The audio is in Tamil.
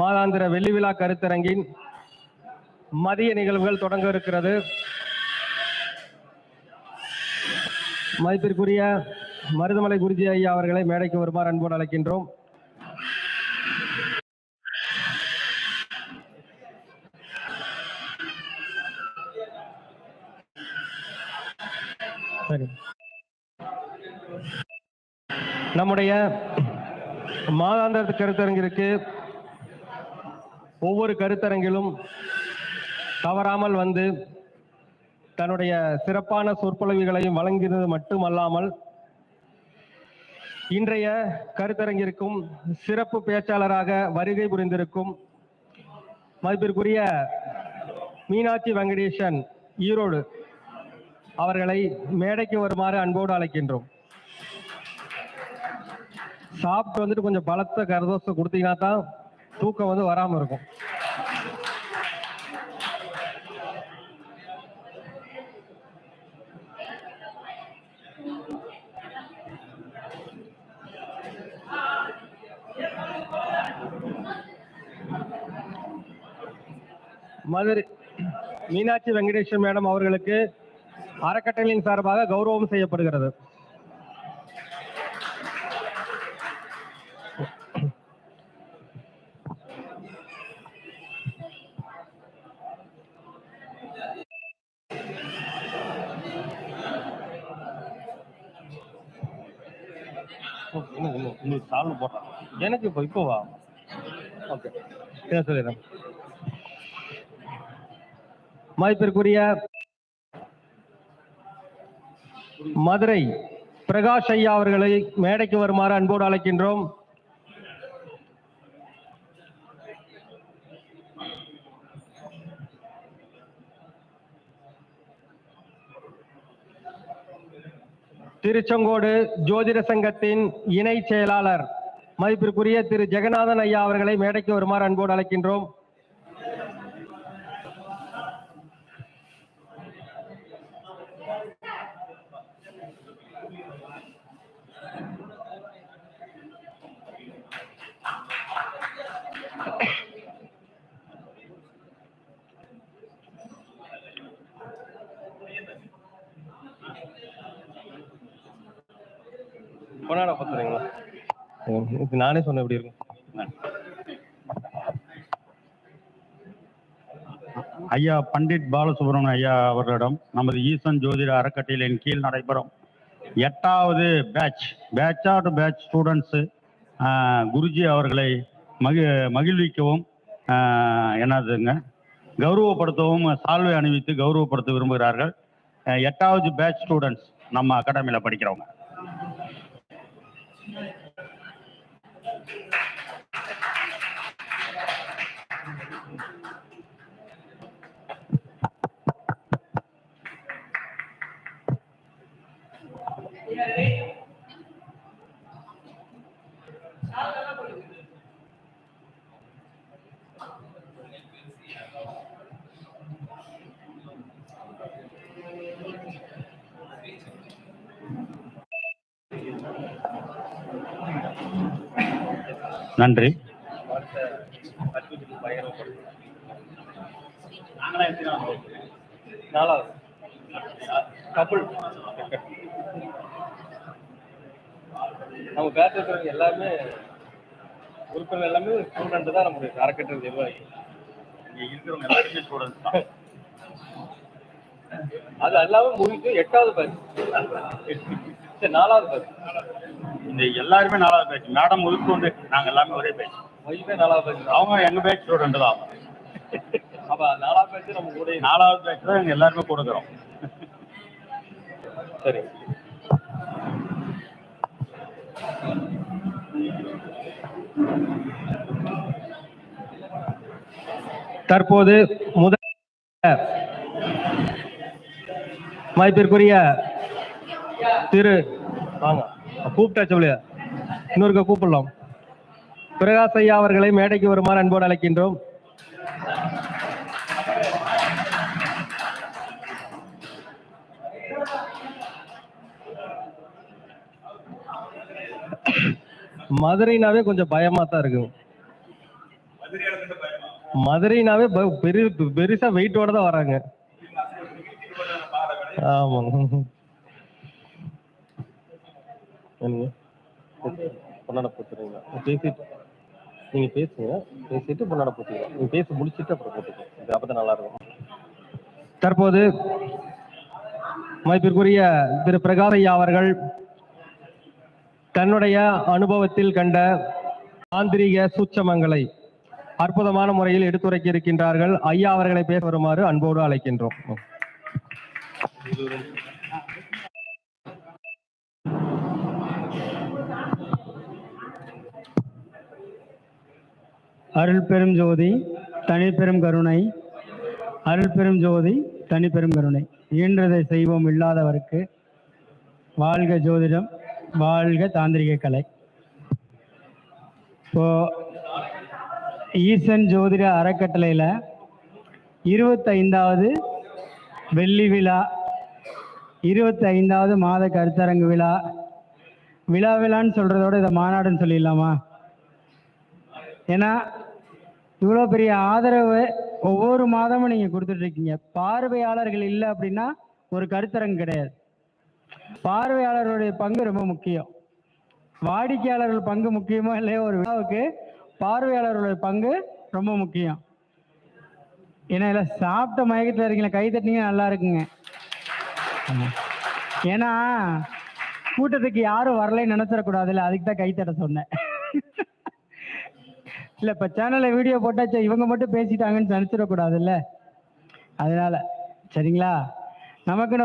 மாதாந்திர வெள்ளி விழா கருத்தரங்கின் மதிய நிகழ்வுகள் தொடங்க இருக்கிறது. மதிப்பிற்குரிய மருதமலை குருஜி ஐயா அவர்களை மேடைக்கு வருமாறு அன்போடு அழைக்கின்றோம். சரி நம்முடைய மாதாந்திர கருத்தரங்கிற்கு ஒவ்வொரு கருத்தரங்கிலும் தவறாமல் வந்து தன்னுடைய சிறப்பான சொற்பொழிவுகளையும் வழங்கியது மட்டுமல்லாமல் இன்றைய கருத்தரங்கிற்கும் சிறப்பு பேச்சாளராக வருகை புரிந்திருக்கும் மதிப்பிற்குரிய மீனாட்சி வெங்கடேசன் ஈரோடு அவர்களை மேடைக்கு வருமாறு அன்போடு அழைக்கின்றோம். சாப்பிட்டு வந்துட்டு கொஞ்சம் பலத்த கரதோசம் கொடுத்தீங்கன்னா தான் தூக்கம் வந்து வராம இருக்கும். மதுரை மீனாட்சி வெங்கடேஸ்வரன் மேடம் அவர்களுக்கு அறக்கட்டளையின் சார்பாக கௌரவம் செய்யப்படுகிறது. இன்னும் சால்வ் போட்டான் எனக்கு இப்போ இப்போ வா. ஓகே. என்ன சொல்லிடுறேன். மதிப்பிற்குரிய மதுரை பிரகாஷ் ஐயா அவர்களை மேடைக்கு வருமாறு அன்போடு அழைக்கின்றோம். திருச்செங்கோடு ஜோதிட சங்கத்தின் இணை செயலாளர். மதிப்பிற்குரிய திரு. ஜெகநாதன் ஐயா அவர்களை மேடைக்கு வருமாறு அன்போடு அழைக்கின்றோம். கொண்டாட பார்த்துறீங்களா? இது நானே சொன்ன எப்படி இருக்கும். ஐயா பண்டிட் பாலசுப்ரமணியம் ஐயா அவர்களிடம் நமது ஈசன் ஜோதிட அறக்கட்டளையின் கீழ் நடைபெறும் எட்டாவது batch batch add batch students Guruji அவர்களை மகி மகிழ்விக்கவும் ஆஹ், என்னதுங்க கௌரவப்படுத்தவும் சால்வை அணிவித்து கௌரவப்படுத்த விரும்புகிறார்கள். எட்டாவது பேட்ச் ஸ்டூடெண்ட்ஸ் நம்ம அகாடமியில் படிக்கிறவங்க. Yeah, நன்றி. நாலாவது கப்புள் நம்ம பேட்ச் இருக்கிறவங்க எல்லாமே உறுப்பினர் எல்லாமே ஸ்டூடெண்ட் தான் நம்முடைய அறக்கட்டளை நிர்வாகி. இங்க இருக்கிறவங்க எல்லாருமே ஸ்டூடெண்ட்ஸ் தான். அது எல்லாமே முடிஞ்சு எட்டாவது சரி நாலாவது பேட்ச் இந்த எல்லாருமே நாலாவது பேட்ச் மேடம் ஒதுக்கொண்டு நாங்கள் எல்லாமே ஒரே பேட்ச் ஒய்ஃபே நாலாவது பேட்ச் அவங்க எங்க பேட்ச் ஸ்டூடெண்ட் தான். அப்ப நாலாவது பேட்ச் நம்ம கூட. நாலாவது பேட்ச் தான் எங்க எல்லாருமே கொடுக்குறோம் சரி. தற்போது முதல் மதிப்பிற்குரிய திரு வாங்க. கூப்பிட்டாச்சு இல்லையா இன்னொருக்க கூப்பிடலாம். பிரகாஷ் ஐயா அவர்களை மேடைக்கு வருமாறு அன்போடு அழைக்கின்றோம். மதுரைனாவே கொஞ்சம் பயமா தான் இருக்கு. மதுரைனாவே பெரிய பெரு பெருசா வெயிட்டோட தான் வராங்க. ஆமாங்க என்னங்க? பொன்னாட போட்டுறீங்களா பேசிட்டு நீங்க பேசுங்க பேசிட்டு பொன்னாட போட்டுக்கலாம் நீங்க பேசி முடிச்சிட்டு அப்புறம் போட்டுக்கலாம் இது நல்லா இருக்கும். தற்போது மதிப்பிற்குரிய திரு பிரகாரையா அவர்கள் தன்னுடைய அனுபவத்தில் கண்ட தாந்திரிக சூட்சமங்களை அற்புதமான முறையில் எடுத்துரைக்க இருக்கின்றார்கள். ஐயா அவர்களை பேச வருமாறு அன்போடு அழைக்கின்றோம். அருள் பெரும் ஜோதி தனி பெரும் கருணை. அருள் பெரும் ஜோதி தனி பெரும் கருணை. இயன்றதை செய்வோம் இல்லாதவருக்கு வாழ்க ஜோதிடம் வாழ்க தாந்திரிக கலை. இப்போ ஈசன் ஜோதிட அறக்கட்டளையில் இருபத்தைந்தாவது வெள்ளி விழா இருபத்தைந்தாவது மாத கருத்தரங்கு விழா. விழா விழான்னு சொல்கிறதோட இதை மாநாடுன்னு சொல்லிடலாமா? ஏன்னா இவ்வளோ பெரிய ஆதரவு ஒவ்வொரு மாதமும் நீங்கள் கொடுத்துட்ருக்கீங்க பார்வையாளர்கள் இல்லை அப்படின்னா ஒரு கருத்தரங்கு கிடையாது. பார்வையாளருடைய பங்கு ரொம்ப முக்கியம். வாடிக்கையாளர்கள் பங்கு முக்கியமோ இல்லையோ ஒரு விழாவுக்கு பார்வையாளர்களுடைய பங்கு ரொம்ப முக்கியம். ஏன்னா இல்லை சாப்பிட்ட மயக்கத்தில் இருக்கீங்களா கை தட்டினீங்க நல்லா இருக்குங்க. ஏன்னா கூட்டத்துக்கு யாரும் வரலைன்னு நினைச்சிடக்கூடாதுல்ல அதுக்கு தான் கை தட்ட சொன்னேன். இல்ல இப்ப சேனல்ல வீடியோ போட்டாச்சு இவங்க மட்டும் பேசிட்டாங்கன்னு நினைச்சிடக்கூடாதுல்ல? அதனால சரிங்களா? நமக்குன்னு ஒரு